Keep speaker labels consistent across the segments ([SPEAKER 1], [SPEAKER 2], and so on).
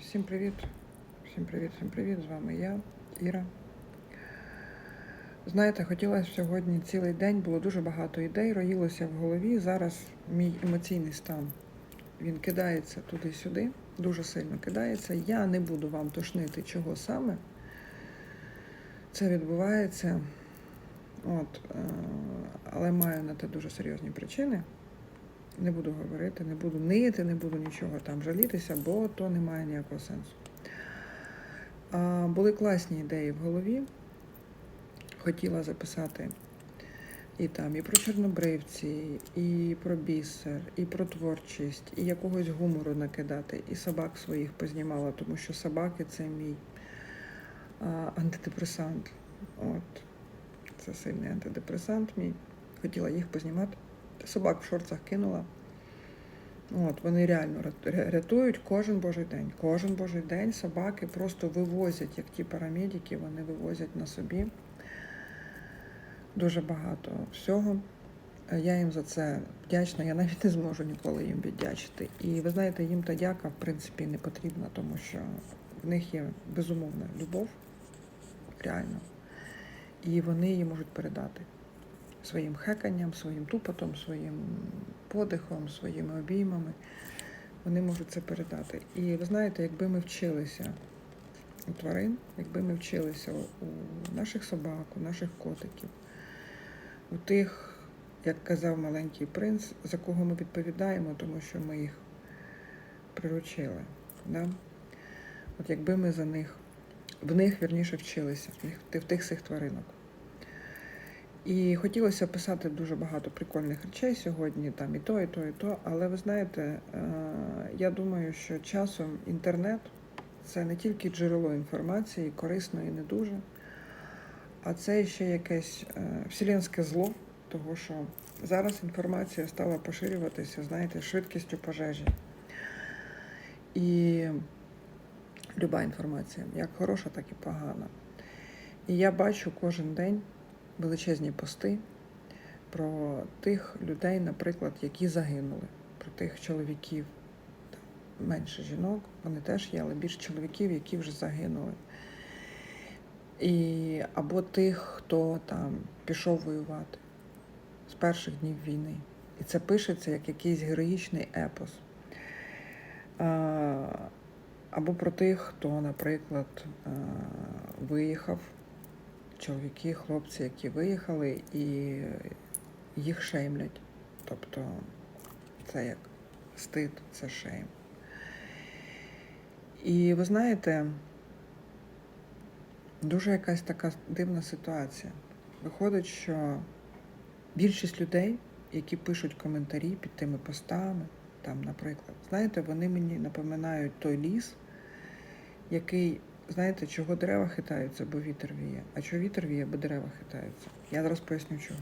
[SPEAKER 1] Всім привіт, всім привіт, всім привіт. З вами я, Іра. Знаєте, хотілося сьогодні цілий день, було дуже багато ідей, роїлося в голові. Зараз мій емоційний стан він кидається туди-сюди, дуже сильно кидається. Я не буду вам тошнити, чого саме. Це відбувається. От, е, але маю на те дуже серйозні причини. Не буду говорити, не буду нити, не буду нічого там жалітися, бо то не має ніякого сенсу. А, були класні ідеї в голові. Хотіла записати і там, і про чорнобривці, і про бісер, і про творчість, і якогось гумору накидати, і собак своїх познімала, тому що собаки це мій а, антидепресант. От. Це сильний антидепресант мій. Хотіла їх познімати. Собак в шорцах кинула. От, вони реально рятують кожен божий день. Кожен божий день собаки просто вивозять, як ті парамедики, вони вивозять на собі дуже багато всього. Я їм за це вдячна. Я навіть не зможу ніколи їм віддячити. І ви знаєте, їм та дяка в принципі не потрібна, тому що в них є безумовна любов, реально. І вони її можуть передати своїм хеканням, своїм тупотом, своїм подихом, своїми обіймами. Вони можуть це передати. І ви знаєте, якби ми вчилися у тварин, якби ми вчилися у наших собак, у наших котиків, у тих, як казав маленький принц, за кого ми відповідаємо, тому що ми їх приручили. Да? От якби ми за них, в них вірніше вчилися, в, тих всіх тваринок. І хотілося писати дуже багато прикольних речей сьогодні, там і то, і то, і то. Але ви знаєте, е, я думаю, що часом інтернет це не тільки джерело інформації, корисної не дуже, а це ще якесь е, вселенське зло, того що зараз інформація стала поширюватися, знаєте, швидкістю пожежі. І люба інформація, як хороша, так і погана. І я бачу кожен день величезні пости про тих людей, наприклад, які загинули, про тих чоловіків, менше жінок, вони теж є, але більш чоловіків, які вже загинули. І, або тих, хто там пішов воювати з перших днів війни. І це пишеться як якийсь героїчний епос. Або про тих, хто, наприклад, виїхав чоловіки, хлопці, які виїхали, і їх шеймлять. Тобто це як стид, це шейм. І ви знаєте, дуже якась така дивна ситуація. Виходить, що більшість людей, які пишуть коментарі під тими постами, там, наприклад, знаєте, вони мені напоминають той ліс, який Знаєте, чого дерева хитаються, бо вітер віє. А чого вітер віє, бо дерева хитаються. Я зараз поясню чого.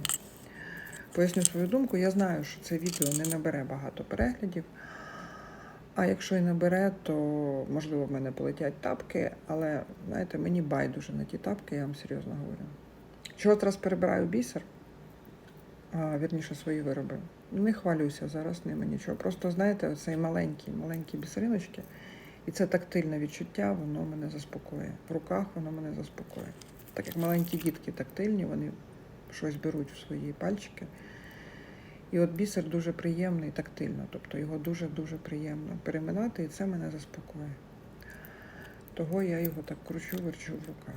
[SPEAKER 1] Поясню свою думку. Я знаю, що це відео не набере багато переглядів. А якщо і набере, то можливо в мене полетять тапки, але знаєте, мені байдуже на ті тапки, я вам серйозно говорю. Чого зараз перебираю бісер, а, вірніше свої вироби. Не хвалюся зараз ними нічого. Просто знаєте, оцей маленький, маленькі бісериночки. І це тактильне відчуття, воно мене заспокоює. В руках воно мене заспокоює. Так як маленькі дітки тактильні, вони щось беруть в свої пальчики. І от бісер дуже приємний тактильно, тобто його дуже-дуже приємно переминати, і це мене заспокоює. Того я його так кручу, верчу в руках.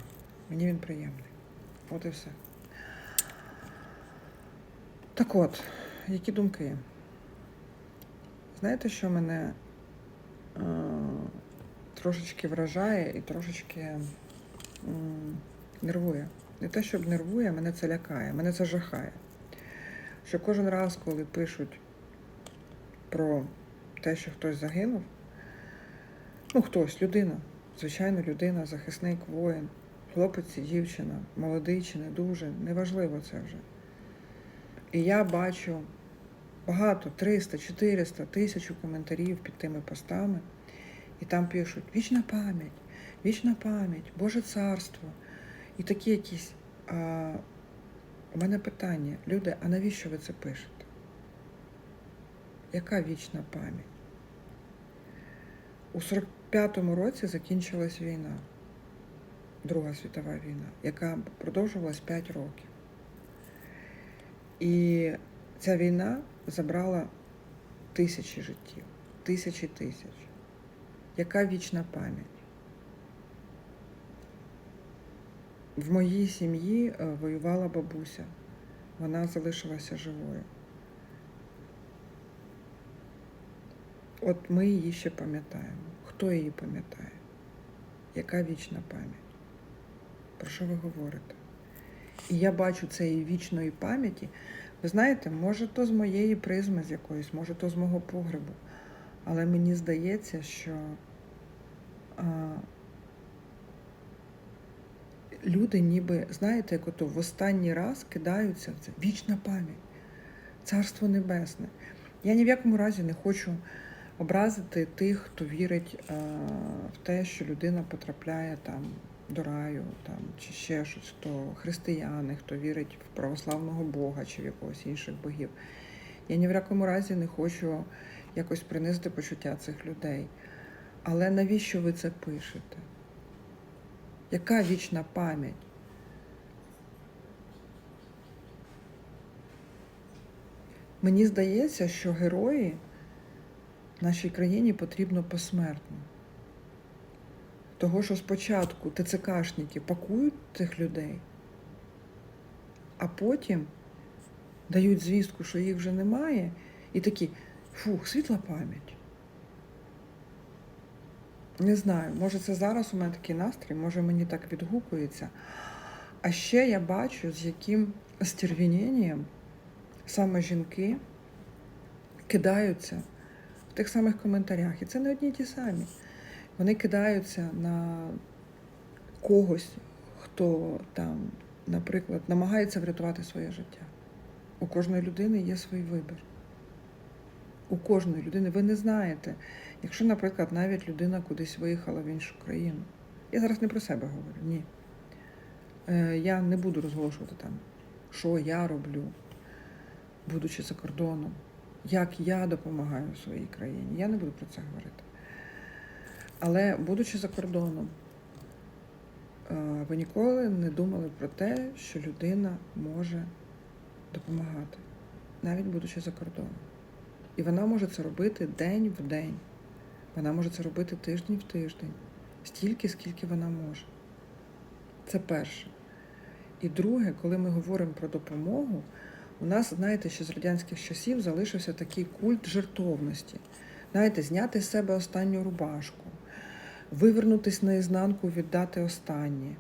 [SPEAKER 1] Мені він приємний. От і все. Так от, які думки? Знаєте, що мене трошечки вражає і трошечки нервує. Не те, щоб нервує, мене це лякає, мене це жахає. Що кожен раз, коли пишуть про те, що хтось загинув, ну хтось, людина, звичайно, людина, захисник, воїн, хлопець, дівчина, молодий чи не дуже, неважливо це вже. І я бачу багато, 300, 400, тисячу коментарів під тими постами. І там пишуть вічна пам'ять, вічна пам'ять, Боже царство. І такі якісь. А, у мене питання, люди, а навіщо ви це пишете? Яка вічна пам'ять? У 45-му році закінчилась війна, Друга світова війна, яка продовжувалась 5 років. І ця війна забрала тисячі життів, тисячі тисяч. Яка вічна пам'ять? В моїй сім'ї е, воювала бабуся. Вона залишилася живою. От ми її ще пам'ятаємо. Хто її пам'ятає? Яка вічна пам'ять? Про що ви говорите? І я бачу цієї вічної пам'яті. Ви знаєте, може, то з моєї призми з якоїсь, може, то з мого погребу. Але мені здається, що а, люди ніби, знаєте, як ото в останній раз кидаються в це вічна пам'ять, царство небесне. Я ні в якому разі не хочу образити тих, хто вірить а, в те, що людина потрапляє там до раю, там, чи ще щось, хто християни, хто вірить в православного Бога чи в якогось інших богів. Я ні в якому разі не хочу якось принизити почуття цих людей. Але навіщо ви це пишете? Яка вічна пам'ять? Мені здається, що герої нашій країні потрібно посмертно. Того, що спочатку ТЦКшники пакують цих людей, а потім дають звістку, що їх вже немає, і такі, фух, світла пам'ять. Не знаю, може це зараз у мене такий настрій, може мені так відгукується. А ще я бачу, з яким остервіненням саме жінки кидаються в тих самих коментарях. І це не одні ті самі. Вони кидаються на когось, хто там, наприклад, намагається врятувати своє життя. У кожної людини є свій вибір. У кожної людини ви не знаєте, якщо, наприклад, навіть людина кудись виїхала в іншу країну. Я зараз не про себе говорю, ні. Е, Я не буду розголошувати там, що я роблю, будучи за кордоном, як я допомагаю своїй країні. Я не буду про це говорити. Але, будучи за кордоном, е, ви ніколи не думали про те, що людина може допомагати, навіть будучи за кордоном. І вона може це робити день в день. Вона може це робити тиждень в тиждень, стільки, скільки вона може. Це перше. І друге, коли ми говоримо про допомогу, у нас, знаєте, ще з радянських часів залишився такий культ жертовності. Знаєте, зняти з себе останню рубашку, вивернутись наізнанку, віддати останнє.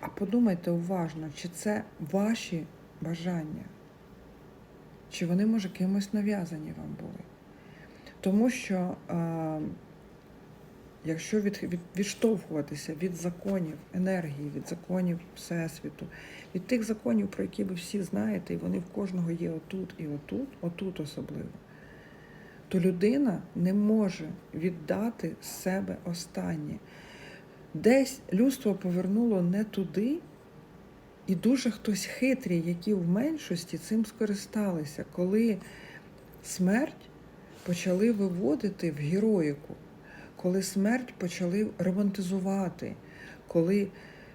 [SPEAKER 1] А подумайте уважно, чи це ваші бажання, чи вони, може, кимось нав'язані вам були. Тому що а, якщо від, від, відштовхуватися від законів енергії, від законів Всесвіту, від тих законів, про які ви всі знаєте, і вони в кожного є отут і отут, отут особливо, то людина не може віддати себе останнє. Десь людство повернуло не туди, і дуже хтось хитрий, які в меншості цим скористалися, коли смерть почали виводити в героїку, коли смерть почали романтизувати, коли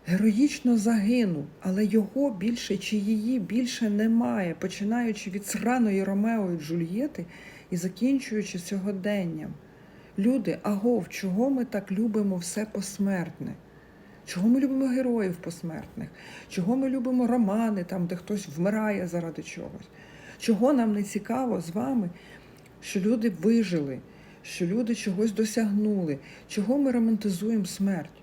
[SPEAKER 1] героїчно загинув, але його більше чи її більше немає, починаючи від сраної Ромео і Джульєти і закінчуючи сьогоденням. Люди, агов, чого ми так любимо все посмертне? Чого ми любимо героїв посмертних? Чого ми любимо романи, там, де хтось вмирає заради чогось? Чого нам не цікаво з вами, що люди вижили, що люди чогось досягнули? Чого ми романтизуємо смерть?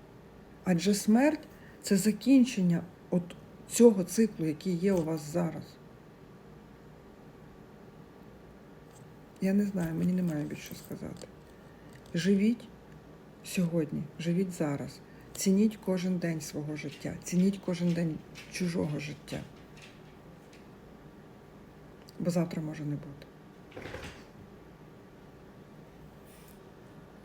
[SPEAKER 1] Адже смерть це закінчення от цього циклу, який є у вас зараз. Я не знаю, мені немає більше сказати. Живіть сьогодні, живіть зараз. Цініть кожен день свого життя, цініть кожен день чужого життя. Бо завтра може не бути.